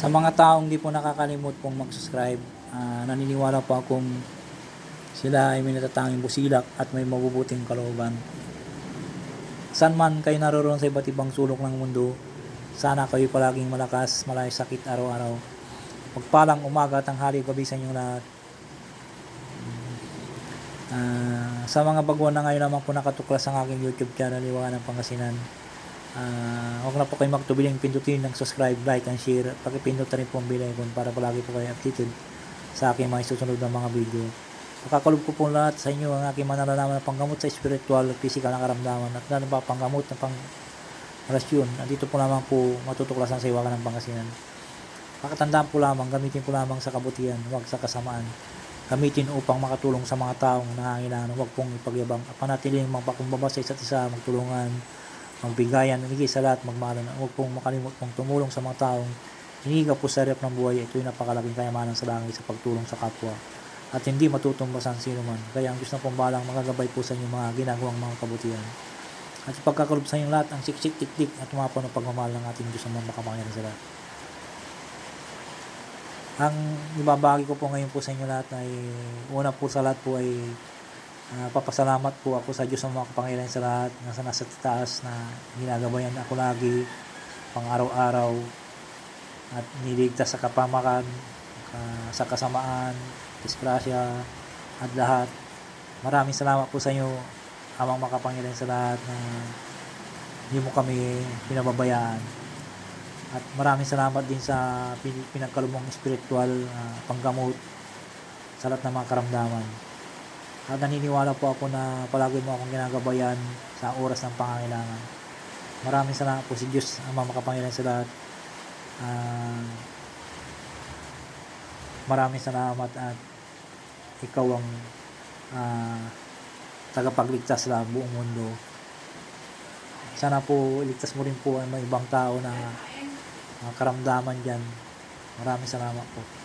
Sa mga taong di po nakakalimot pong mag-subscribe, ah, naniniwala po akong sila ay may natatanging busilak at may mabubuting kalooban. San man kayo naroon sa iba't ibang sulok ng mundo, sana kayo palaging malakas, malay sakit araw-araw. Pagpalang umaga, tanghali, gabi sa inyong lahat. Ah, sa mga baguhan na ngayon naman po nakatuklas ang aking YouTube channel, Iwanan ng Pangasinan. Ah, huwag na po kayo magtubiling pindutin ng subscribe, like, and share. Pakipindot na rin po ang bell icon para palagi po kayo updated sa aking mga susunod na mga video. Pakakalob ko po lahat sa inyo ang aking manalalaman na panggamot sa spiritual at physical na karamdaman at lalo pa panggamot na pang relasyon. Nandito po lamang po matutuklasan sa iwagan ng Pangasinan. Pakatandaan po lamang, gamitin po lamang sa kabutihan, huwag sa kasamaan. Gamitin upang makatulong sa mga taong nangangailangan, huwag pong ipagyabang. At panatiling magpakumbaba sa isa't isa, magtulungan, magbigayan, higit sa lahat, magmahalan. Huwag pong makalimot pong tumulong sa mga taong hinihiga po sa hirap ng buhay. Ito'y napakalaking kayamanan sa langit sa pagtulong sa kapwa at hindi matutumbasan sino man. Kaya ang Diyos na pong balang magagabay po sa inyo mga ginagawang mga kabutihan. At ipagkakalob sa inyong lahat ang siksik tiktik at umapaw ng pagmamahal ng ating Diyos na makapangyarihan sa lahat. Ang ibabagi ko po ngayon po sa inyo lahat ay una po sa lahat po ay ah, papasalamat po ako sa Diyos na makapangyarihan sa lahat nasa nasa taas na ginagabayan ako lagi pang araw-araw at niligtas sa kapamakan ah, sa kasamaan disgrasya at lahat. Maraming salamat po sa inyo amang makapangyarihan sa lahat na hindi mo kami pinababayaan. At maraming salamat din sa pin- pinagkalumong spiritual ah, panggamot sa lahat ng mga karamdaman at naniniwala po ako na palagi mo akong ginagabayan sa oras ng pangangailangan maraming salamat po si Diyos ang mga makapangyarihan sa lahat Ah, maraming salamat at ikaw ang ah, tagapagligtas sa buong mundo. Sana po iligtas mo rin po ang mga ibang tao na mga karamdaman dyan. Maraming salamat po.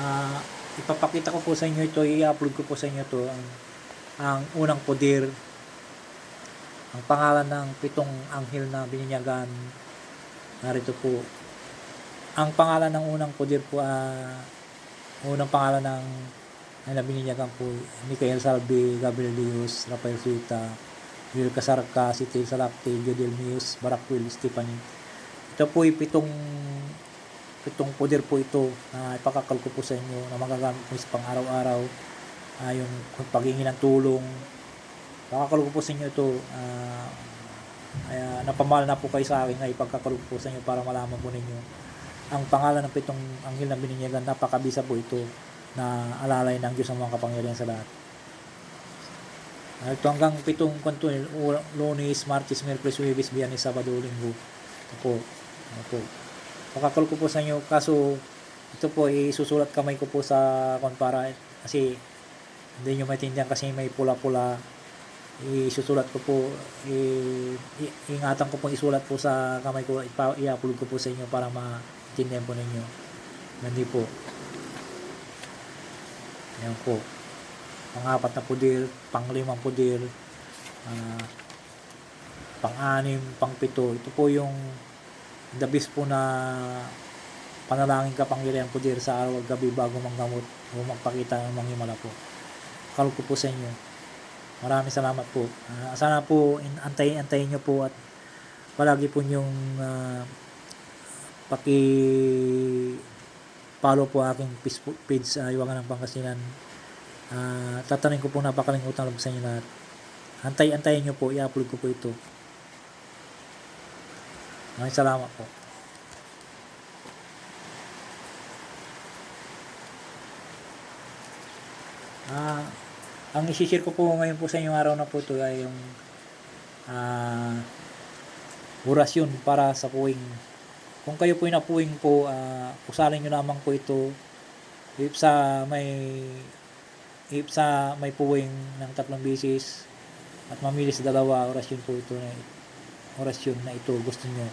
Ah, ipapakita ko po sa inyo ito, i-upload ko po sa inyo to ang, ang unang poder. Ang pangalan ng pitong anghel na bininyagan narito po. Ang pangalan ng unang poder po ah, unang pangalan ng na bininyagan po Michael Salvi, Gabriel Dios, Rafael Suita, Will Casarca, Sitil Salapte, Jodel Mius, Barakwil, Stephanie. Ito po ay pitong pitong poder po ito na ipakakal ko po sa inyo na magagamit mo sa pang araw-araw ah, yung paghingi ng tulong. Pakakal ko po sa inyo ito ah, kaya napamahal na po kayo sa akin na ipagkakal ko po sa inyo para malaman po ninyo. Ang pangalan ng pitong anghel na bininyagan napakabisa po ito na alalay ng Diyos ang mga kapangyarihan sa lahat. Ah, ito hanggang pitong kwanto Lunes, Martes, Merkules, Huwebes, Biyernes, Sabado, Linggo. Ito po ito po pakakal ko po sa inyo. Kaso ito po isusulat kamay ko po sa kon para kasi hindi nyo maintindihan kasi may pula-pula. Isusulat ko po i, i- ingatan ko po isulat po sa kamay ko i-upload ko po sa inyo para maintindihan po ninyo. Hindi po. Yan po. Pang-apat na pudir pang-limang pudir ah, pang-anim pang-pito. Ito po yung the best po na panalangin kapangyarihan po dir sa araw at gabi bago manggamot o magpakita ng mga himala po. Kalo ko po sa inyo. Maraming salamat po. Ah, sana po in, antay antayin nyo po at palagi po yung uh, paki follow po aking page sa Iwangan ng Pangasinan. Ah, tatanungin ko po napakalimutan lang sa inyo lahat. Antay-antayin nyo po, i-upload ko po ito. Maraming salamat po. Ah, ang isi-share ko po ngayon po sa inyong araw na po ito ay yung ah, orasyon para sa puwing. Kung kayo po napuwing po, ah, usalin nyo lamang po ito if sa may if sa may puwing ng tatlong bisis at mamili sa dalawa orasyon po ito na orasyon na ito gusto nyo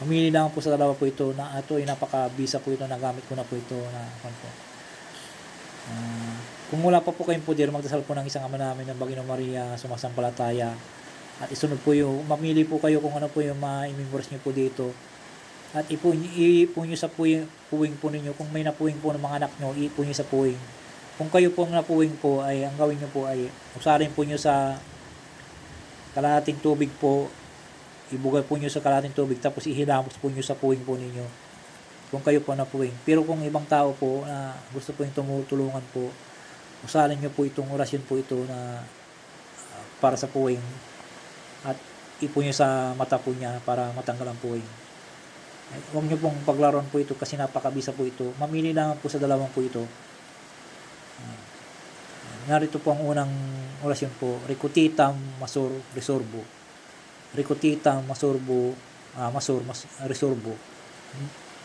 mamili lang po sa dalawa po ito na ito ay napakabisa po ito nagamit ko na po ito na ano po Ah, Kung wala pa po kayong pudir, magdasal po ng isang ama namin ng Bagino Maria, sumasampalataya. At isunod po yung, mamili po kayo kung ano po yung ma-memorize nyo po dito. At ipo, ipo nyo sa puwing, puwing po ninyo. Kung may napuwing po ng mga anak nyo, ipo nyo sa puwing. Kung kayo po ang napuwing po, ay ang gawin nyo po ay usarin po nyo sa kalahating tubig po. Ibugal po nyo sa kalahating tubig tapos ihilamos po nyo sa puwing po ninyo. Kung kayo po ang napuwing. Pero kung ibang tao po na gusto po yung tumutulungan po, usarin nyo po itong orasyon po ito na ah, para sa puwing at ipo nyo sa mata po niya para matanggal ang puwing. Ay, Huwag nyo pong paglaruan po ito kasi napakabisa po ito. Mamili lang po sa dalawang po ito. Narito po ang unang orasyon po. Rikutitam masur resorbo. Rikutitam masurbo ah, masur mas, resorbo.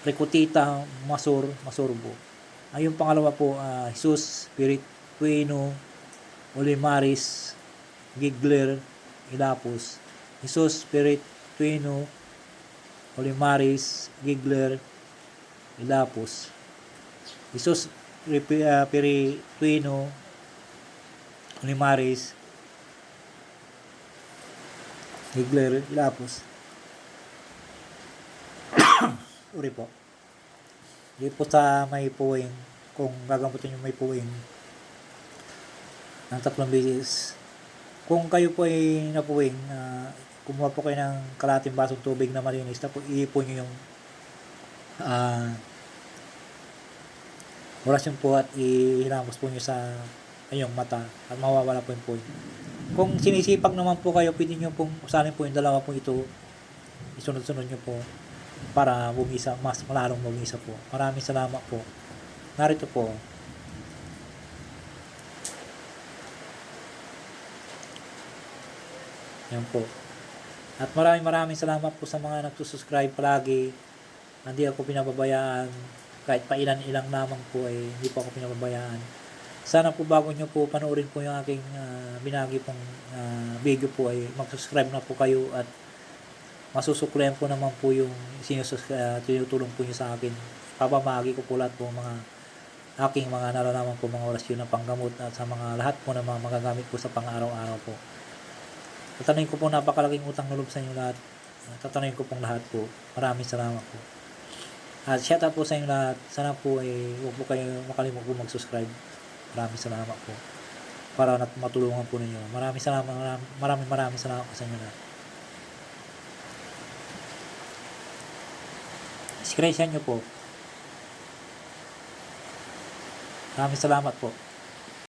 Rikutita masur masurbo. Ay yung pangalawa po, ah, Jesus, Spirit, Pueno, Olimaris, Gigler, Ilapos. Jesus, Spirit, Pueno, Olimaris, Gigler, Ilapos. Jesus, Ripi- ah, Piri, Pueno, Olimaris, Gigler, Ilapos. Uri po. Di po sa may puwing, kung gagamutin yung may puwing ng tatlong beses. Kung kayo po ay napuwing, na kumuha po kayo ng kalating basong tubig na malinis, tapos iipon nyo yung ah orasyon po at ihilamos po nyo sa ayong mata at mawawala po yung puwing. Kung sinisipag naman po kayo, pwede nyo pong usanin po yung dalawa po ito, isunod-sunod nyo po para bumisa, mas malalong bumisa po. Maraming salamat po. Narito po. Yan po. At maraming maraming salamat po sa mga nagsusubscribe palagi. Hindi ako pinababayaan. Kahit pa ilan-ilang lamang po ay hindi po ako pinababayaan. Sana po bago nyo po panoorin po yung aking ah, binagi pong ah, video po ay mag-subscribe na po kayo at masusuklihan po naman po yung sinusus, uh, tinutulong po nyo sa akin. Papamagi ko po lahat po mga aking mga nalalaman po mga orasyon na panggamot at sa mga lahat po ng mga magagamit po sa pang-araw-araw po. Tatanungin ko po napakalaking utang na loob sa inyo lahat. Uh, Tatanungin ko pong lahat po. Maraming salamat po. At shout out po sa inyo lahat. Sana po ay huwag po kayo makalimot po mag-subscribe. Maraming salamat po. Para nat matulungan po ninyo. Maraming salamat. Maraming maraming, maraming salamat sa inyo lahat. Screenshot nyo po. Maraming salamat po.